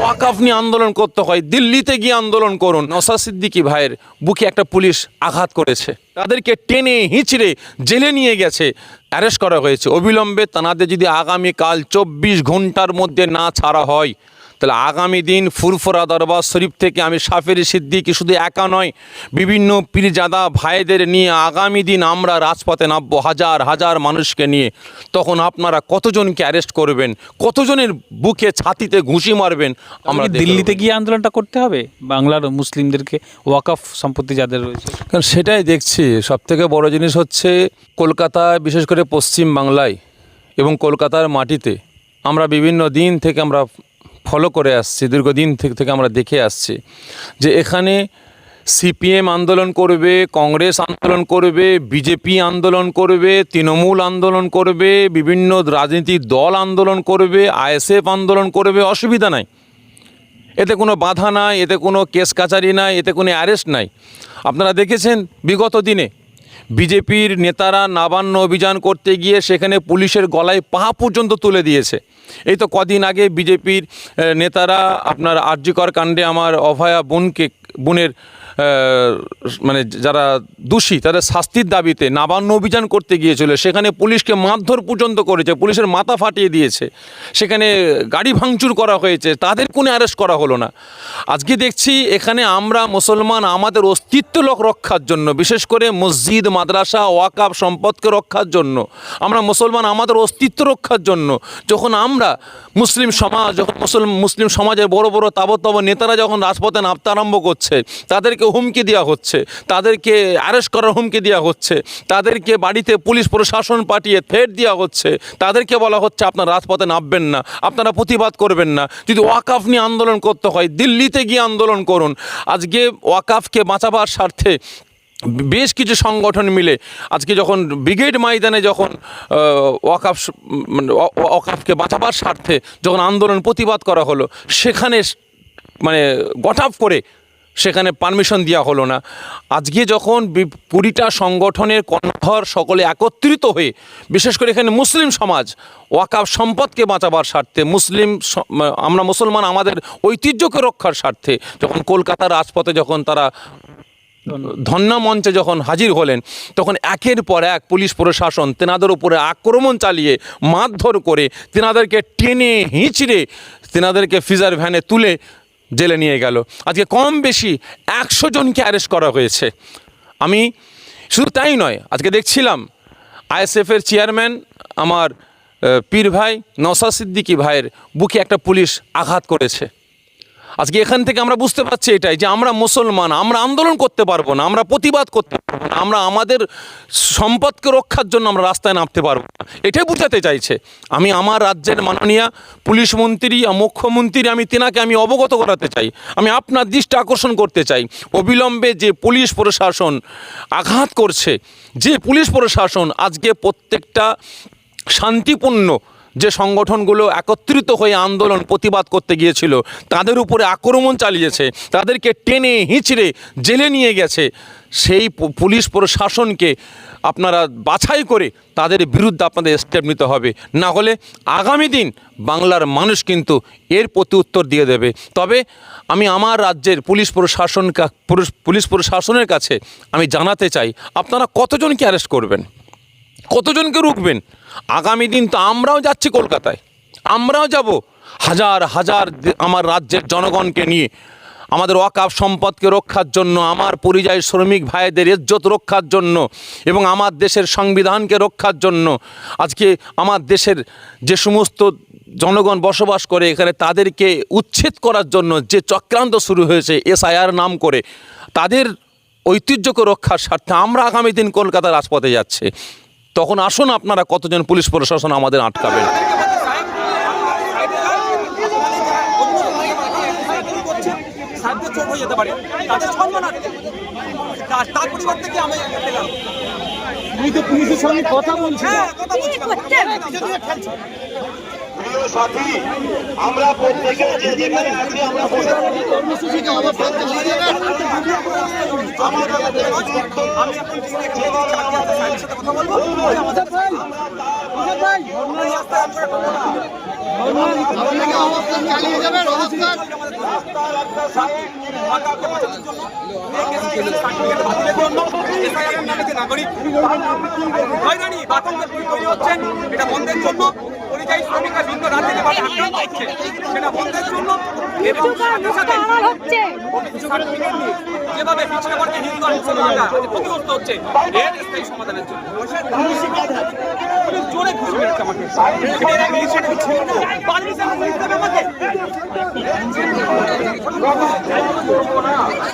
ওয়াকাফ নিয়ে আন্দোলন করতে হয়, দিল্লিতে গিয়ে আন্দোলন করুন। নসা সিদ্দিকি ভাইয়ের বুকে একটা পুলিশ আঘাত করেছে। তাদেরকে টেনে হিঁচড়ে জেলে নিয়ে গেছে, অ্যারেস্ট করা হয়েছে। অবিলম্বে তানাদের যদি আগামীকাল চব্বিশ ঘণ্টার মধ্যে না ছাড়া হয় তাহলে আগামী দিন ফুরফুরা দরবার শরীফ থেকে আমি সাফেরি সিদ্দিকি শুধু একা নয় বিভিন্ন পীরজাদা ভাইদের নিয়ে আগামী দিন আমরা রাজপথে নামবো হাজার হাজার মানুষকে নিয়ে। তখন আপনারা কতজনকে অ্যারেস্ট করবেন? কতজনের বুকে ছাতিতে ঘুষি মারবেন? আমরা দিল্লিতে গিয়ে আন্দোলনটা করতে হবে? বাংলার মুসলিমদেরকে ওয়াকফ সম্পত্তি যাদের রয়েছে। কারণ সেটাই দেখছি। সব থেকে বড় জিনিস হচ্ছে কলকাতায় বিশেষ করে পশ্চিম বাংলায় এবং কলকাতার মাটিতে আমরা বিভিন্ন দিন থেকে আমরা ফলো করে আসছি, দীর্ঘদিন থেকে থেকে আমরা দেখে আসছি যে এখানে সিপিএম আন্দোলন করবে, কংগ্রেস আন্দোলন করবে, বিজেপি আন্দোলন করবে, তৃণমূল আন্দোলন করবে, বিভিন্ন রাজনীতির দল আন্দোলন করবে, আইএসএফ আন্দোলন করবে, অসুবিধা নাই। এতে কোনো বাধা নাই, এতে কোনো কেস কাচারি নাই, এতে কোনো অ্যারেস্ট নাই। আপনারা দেখেছেন বিগত দিনে বিজেপির নেতারা নাবান্ন অভিযান করতে গিয়ে সেখানে পুলিশের গলায় পা পর্যন্ত তুলে দিয়েছে। এই তো কদিন আগে বিজেপির নেতারা আপনার আর্যিকর কাণ্ডে আমার অভয়া বোনকে বোনের মানে যারা দোষী, তাদের শাস্তির দাবিতে নাবান্ন অভিযান করতে গিয়েছিল। সেখানে পুলিশকে মারধর পর্যন্ত করেছে, পুলিশের মাথা ফাটিয়ে দিয়েছে। সেখানে গাড়ি ভাঙচুর করা হয়েছে, তাদের কোনো অ্যারেস্ট করা হলো না। আজকে দেখছি এখানে আমরা মুসলমান, আমাদের অস্তিত্ব লোক রক্ষার জন্য, বিশেষ করে মসজিদ, মাদ্রাসা ওয়াকাব সম্পদকে রক্ষার জন্য। আমরা মুসলমান, আমাদের অস্তিত্ব রক্ষার জন্য। যখন আমরা মুসলিম সমাজ, যখন মুসলিম মুসলিম সমাজের বড় বড় তাবতব নেতারা যখন রাজপথে নামতে আরম্ভ করছে তাদেরকে হুমকি দেওয়া হচ্ছে, তাদেরকে অ্যারেস্ট করার হুমকি দেওয়া হচ্ছে, তাদেরকে বাড়িতে পুলিশ প্রশাসন পাঠিয়ে থ্রেট দেওয়া হচ্ছে, তাদেরকে বলা হচ্ছে আপনার রাজপথে নামবেন না, আপনারা প্রতিবাদ করবেন না। যদি ওয়াকাফ নিয়ে আন্দোলন করতে হয়, দিল্লিতে গিয়ে আন্দোলন করুন। আজকে ওয়াকাফকে বাঁচাবার স্বার্থে বেশ কিছু সংগঠন মিলে আজকে যখন ব্রিগেড ময়দানে যখন ওয়াকাফ মানে ওয়া- ওয়া- ওয়াকাফকে বাঁচাবার স্বার্থে যখন আন্দোলন প্রতিবাদ করা হলো, সেখানে মানে গটাপ করে সেখানে পারমিশন দেওয়া হলো না। আজকে যখন বি- কুড়িটা সংগঠনের কণ্ঠর সকলে একত্রিত হয়ে বিশেষ করে এখানে মুসলিম সমাজ ওয়াকাফ সম্পদকে বাঁচাবার স্বার্থে মুসলিম আমরা মুসলমান আমাদের ঐতিহ্যকে রক্ষার স্বার্থে যখন কলকাতার রাজপথে যখন তারা ধন্যা। মঞ্চে যখন হাজির হলেন তখন একের পর এক পুলিশ প্রশাসন তেনাদের উপরে আক্রমণ চালিয়ে মারধর করে তেনাদেরকে টেনে হিঁচড়ে তেনাদেরকে ফিজার ভ্যানে তুলে জেলে নিয়ে গেল। আজকে কম বেশি একশো জনকে অ্যারেস্ট করা হয়েছে। আমি শুধু তাই নয়, আজকে দেখছিলাম আইএসএফের চেয়ারম্যান আমার পীর ভাই নসা সিদ্দিকি ভাইয়ের বুকে একটা পুলিশ আঘাত করেছে। আজকে এখান থেকে আমরা বুঝতে পারছি এটাই যে আমরা মুসলমান, আমরা আন্দোলন করতে পারব না, আমরা প্রতিবাদ করতে পারব না, আমরা আমাদের সম্পদকে রক্ষার জন্য আমরা রাস্তায় নামতে পারব না। এটাই বোঝাতে চাইছে। আমি আমার রাজ্যের মাননীয় পুলিশ মন্ত্রী মুখ্যমন্ত্রী, আমি তেনাকে আমি অবগত করাতে চাই, আমি আপনার দৃষ্টি আকর্ষণ করতে চাই। অবিলম্বে যে পুলিশ প্রশাসন আঘাত করছে, যে পুলিশ প্রশাসন আজকে প্রত্যেকটা শান্তিপূর্ণ যে সংগঠনগুলো একত্রিত হয়ে আন্দোলন, প্রতিবাদ করতে গিয়েছিল, তাদের উপরে আক্রমণ চালিয়েছে, তাদেরকে টেনে হিঁচড়ে জেলে নিয়ে গেছে, সেই পুলিশ প্রশাসনকে আপনারা বাছাই করে তাদের বিরুদ্ধে আপনাদের স্টেপ নিতে হবে। না হলে আগামী দিন বাংলার মানুষ কিন্তু এর প্রতি উত্তর দিয়ে দেবে। তবে আমি আমার রাজ্যের পুলিশ প্রশাসন পুলিশ প্রশাসনের কাছে আমি জানাতে চাই, আপনারা কতজনকে অ্যারেস্ট করবেন? কতজনকে রুখবেন? আগামী দিন তো আমরাও যাচ্ছি কলকাতায়। আমরাও যাব। হাজার হাজার আমার রাজ্যের জনগণকে নিয়ে। আমাদের ওয়াকাফ সম্পদকে রক্ষার জন্য, আমার পরিযায়ী শ্রমিক ভাইদের ইজ্জত রক্ষার জন্য এবং আমার দেশের সংবিধানকে রক্ষার জন্য আজকে আমার দেশের যে সমস্ত জনগণ বসবাস করে এখানে তাদেরকে উচ্ছেদ করার জন্য যে চক্রান্ত শুরু হয়েছে এসআইআর নাম করে, তাদের ঐতিহ্যকে রক্ষার স্বার্থে আমরা আগামী দিন কলকাতার রাজপথে যাচ্ছে। তখন আসুন আপনারা কতজন পুলিশ প্রশাসন আমাদের আটকাবেন সাহায্য চোখ যেতে পারে তাদের সম্মান আছে তার তার পরিবর্তে কি আমি পেলাম তুমি তো পুলিশের সঙ্গে কথা বলছি কথা বলছি প্রিয় সাথী আমরা প্রত্যেকে যে যেখানে আছি আমরা বসে আছি। আমাদের কথা বলব? আমাদের আমরা না। রাস্তার একটা সাইড ফাঁকা করে দেওয়ার জন্য, এই কেসটি জন্য, SIR এর নামে যে নাগরিক হয়রানি বা তৈরি হচ্ছেন এটা বন্ধের জন্য। পরিযায়ী শ্রমিকরা ভিন্ন রাজ্যে যেভাবে আক্রান্ত হচ্ছে সেটা বন্ধের জন্য এবং সাথে সাথে যেভাবে পিছিয়ে পড়ছে হিন্দু আর মুসলমানরা ক্ষতিগ্রস্ত হচ্ছে এর স্থায়ী সমাধানের জন্য। জোরে ঘুষি মেরেছে আমাকে। পারমিশন দিতে হবে আমাকে।